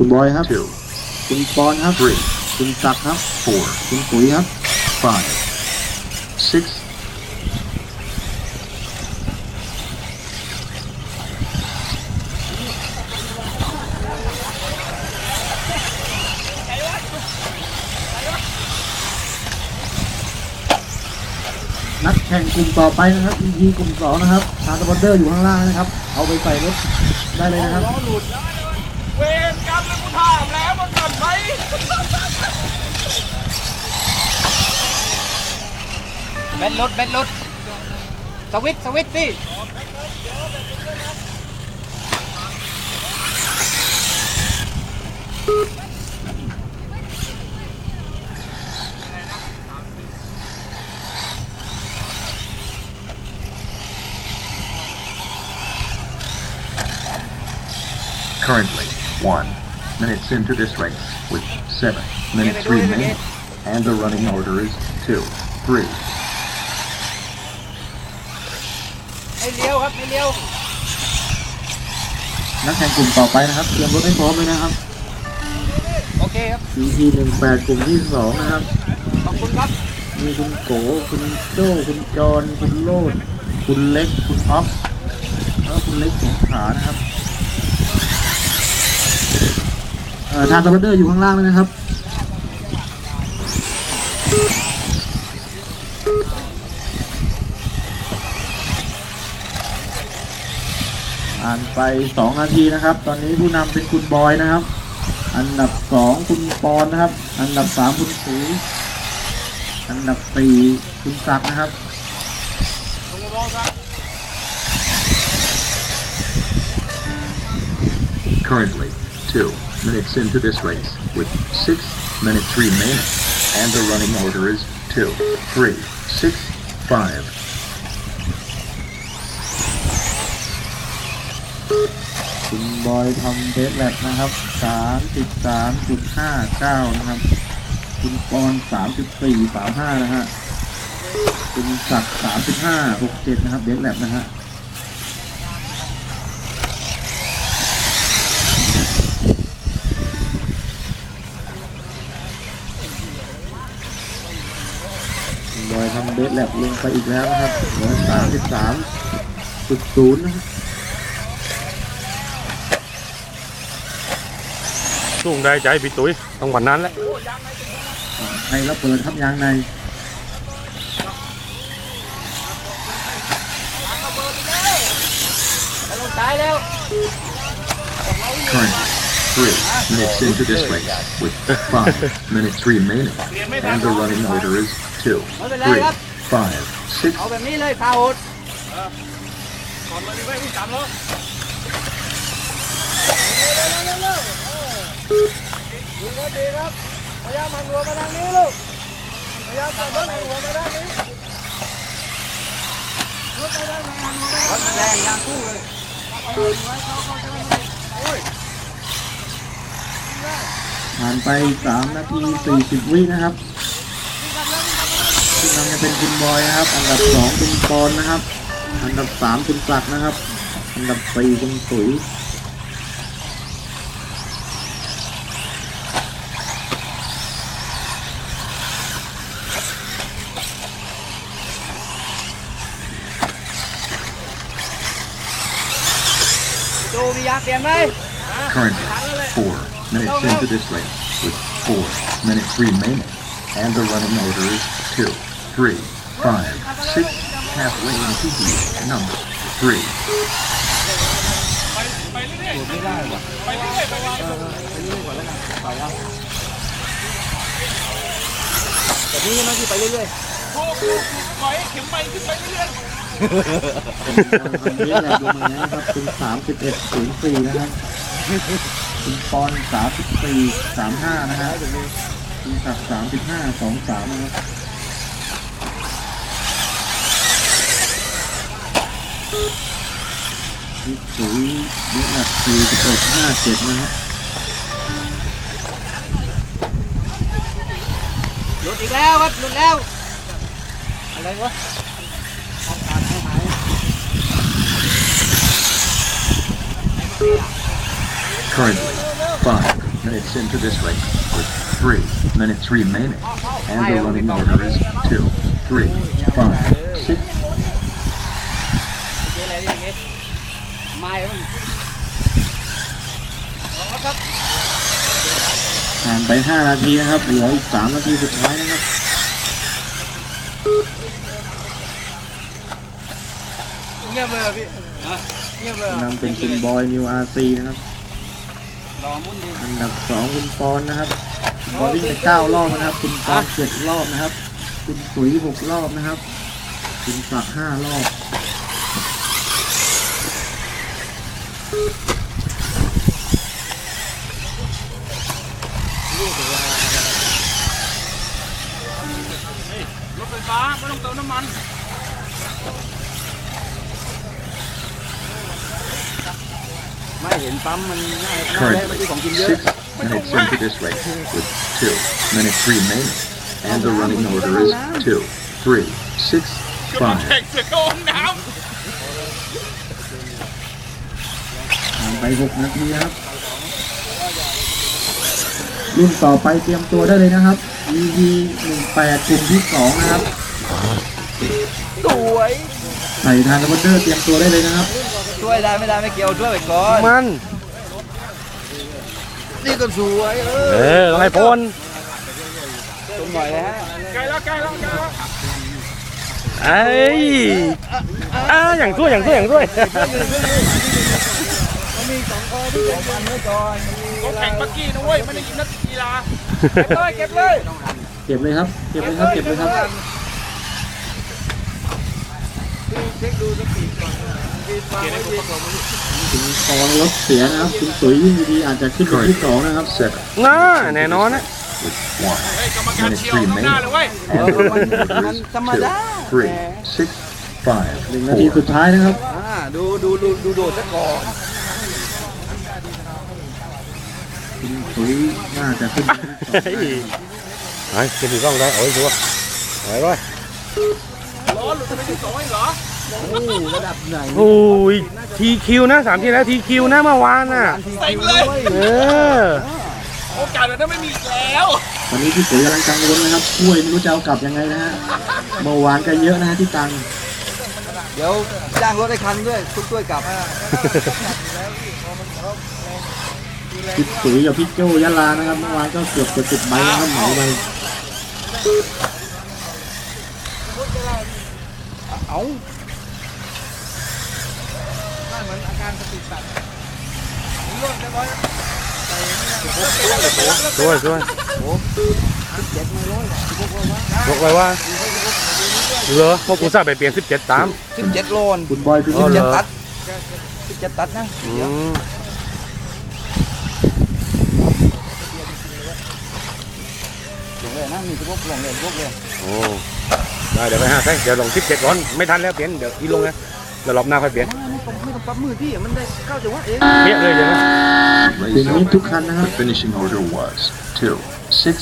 คุณบอยครับ two, คุณปอนครับ three, คุณศักดิ์ครับ four, คุณปุ๋ยครับ five, six, นักแข่งกลุ่มต่อไปนะครับ EP กลุ่มสองนะครับทางสปอนเซอร์อยู่ข้างล่างนะครับ เอาไปใส่รถได้เลยนะครับเว นรถเบนรถสวิตช์สวิตช์สิ currently one minutes into this race with seven minutes remaining, and the running order is two, three, เลี้ยวครับไม่เลี้ยว นักแข่งกลุ่มต่อไปนะครับ เตรียมรถให้พร้อมเลยนะครับ โอเคครับ EP หนึ่งแปดกลุ่มที่สองนะครับ ขอบคุณครับมีคุณโกคุณโจ้คุณจอนคุณโลด คุณเล็ก คุณอ๊อฟแล้วก็คุณเล็กสงขลานะครับเอ่อทางสปอนเซอร์อยู่ข้างล่างเลยนะครับ อ่านไปสองนาทีนะครับ ตอนนี้ผู้นำเป็นคุณบอยนะครับ อันดับสองคุณปอนนะครับ อันดับสามคุณสูอันดับสี่คุณศักดิ์นะครับ currently two minutes into this race with six minutes remaining, and the running order is two, three, six, five, คุณบอยทำเดสแลบนะครับสามสิบสามจุดห้าเก้านะครับ คุณปอนสามสิบสี่สามห้านะฮะ คุณศักดิ์สามสิบห้าหกเจ็ดนะครับเดสแลบนะฮะบอยทำเดสแลบลงไปอีกแล้วนะครับเหลือสามสิบสามจุดศูนย์นะครับ สูงได้ใจพี่ตุ้ยต้องวันนั้นแหละในระเบิดครับยางในไปลงซ้ายแล้ว currently three minutes into this race with five minutes remaining, and the running order is two, three, five, six, เอาแบบนี้เลยพาโหดก่อนเลยดีไว้วิ่งสามล้อลุงก็ ดีครับพยายามหันหัวมาทางนี้ลูกพยายามจับรถหันหัวมาทางนี้รถไปทางไหนหันหัวมาทางรถแรงยางคู่เลยผ่านไปสามนาทีสี่สิบวินะครับที่นำจะเป็นคุณบอยนะครับ อันดับสองคุณปอนนะครับ อันดับสามคุณศักนะครับ อันดับสี่คุณตุ๋ย currently four minutes into this race with four minutes remaining, and the running order is two, three, five, six, halfway into the number three. แบบนี้ใช่ไหมที่ไปเรื่อย ถูกถูกปล่อยให้เข็มไปขึ้นไปเรื่อย คุณบ อยทำเยอะแบบลงมาแล้วนะครับคุณสามสิบเอ็ดศูนย์สี่นะครับคุณปอนสามสิบสี่สามห้านะฮะคุณศักดิ์สามสิบห้าสองสามนะครับคุณตุ๋ยเดือนละสี่สิบเอ็ดห้าเจ็ดนะฮะหลุดอีกแล้วครับหลุดแล้ว อะไรวะ Currently five minutes into this race with three minutes remaining. And the running order is two, three, five, six, เจ๊อะไรอย่างเงี้ยไม่มันครับ ผ่านไป 5 นาทีนะครับ เหลืออีก 3 นาทีสุดท้ายนะครับ เงียบเลยเหรอพี่ เงียบเลยเหรอนำเป็นคุณบอยนิวอาร์ซีนะครับรอมุ่นดีอันดับ2คุณปอนนะครับคุณปอนวิ่งไป9รอบนะครับ คุณปอน7รอบนะครับ คุณสุย6รอบนะครับ คุณศักดิ์5รอบรถไฟฟ้าไม่ต้องเติมน้ำมัน ไม่เห็นปั๊มมันง่ายง่าย currently ไม่ใช่ของกินเยอะ six minutes into this race with two minutes remaining. And the running order is two, three, six, five, แข่งเสือโกงน้ผ่านไป6นาทีนะครับรุ่นต่อไปเตรียมตัวได้เลยนะครับ EV 18กลุ่มที่2นะครับสวย ใส่ทานบันเดอร์เตรียมตัวได้เลยนะครับ ช่วยได้ไม่ได้ไม่เกี่ยวช่วยไปก่อนมัน นี่ก็สวยเอเอออต้องให้พ้นตรงหน่อยเลยฮะำใกล้แล้วใกล้แล้วใกล้แล้วไอ้ยอ่าอย่างช่วยอย่างช่วยอย่างช่วยมันไว้ก่อนเขาแข่งบักกี้นะเว้ยไม่ได้ยินนักกีฬาเก็บเลยเก็บเลยเก็บเลยครับ เก็บเลยครับ เก็บเลยครับ เช็คดูสปีดก่อน สปีดมาไว้ดีคุณปอนรถเสียนะครับคุณสุยวิ่งดีๆอาจจะขึ้นเป็นที่สองนะครับ seven น่าแน่นอนนะ with one เฮ้ยกรรมการเชียวข้างหน้าเลยเว้ย and the running มัน order ธรรม is ดา two, three, six, five, หนึ่งนาทีสุ four, ดท้ายนะครับ อ่าดูดูดูดูโดดซะก่อนคุณสุยน่าจะขึ้นเป็นที่สองได้นะครับไอ้จะมีกล้องได้เอาไว้ชัวร์เอาไว้ไว้ล้อหลุดไปที่สองเองเหรอ โอ้ระดับไหนโอ้ยทีคิวนะสามทีแล้วทีคิวนะเมื่อวานน่ะเต็มเลย เออ โอกาสแบบนั้นไม่มีอีกแล้วตอนนี้พี่สุยกำลังกังวลนะครับช่วยไม่รู้จะเอากลับยังไงนะฮะ เมื่อวานก็เยอะนะฮะที่ตังค์เดี๋ยวจ้างรถให้คันด้วยทุกช่วยกลับพี่สุยกับพี่โจยะลานะครับเมื่อวานก็เกือบจะติดใบนะครับเหมาไปเอ้า การสติสัตว์รวดเรียบร้อยช่วยช่วยโอ้สิบเจ็ดไม่ร้อยบอกไว้ว่าเหรอพวกกูทราบไปเปลี่ยนสิบเจ็ดตามสิบเจ็ดโลนคุณบอยสิบเจ็ดตัดสิบเจ็ดตัดนะเลยนะมีพวกลงเลยพวกเลยโอ้ได้เดี๋ยวไปหาใช่เดี๋ยวลงสิบเจ็ดก่อนไม่ทันแล้วเปลี่ยนเดี๋ยวอีลงนะเดี๋ยวรอบหน้าค่อยเปลี่ยน ต้องไม่ต้องปั๊มมือพี่มันได้เข้าจังหวะเองเปี้ยเลยเดี๋ยวนะถึง race นี้ over. ทุกคันนะครับ The finishing order was two, six,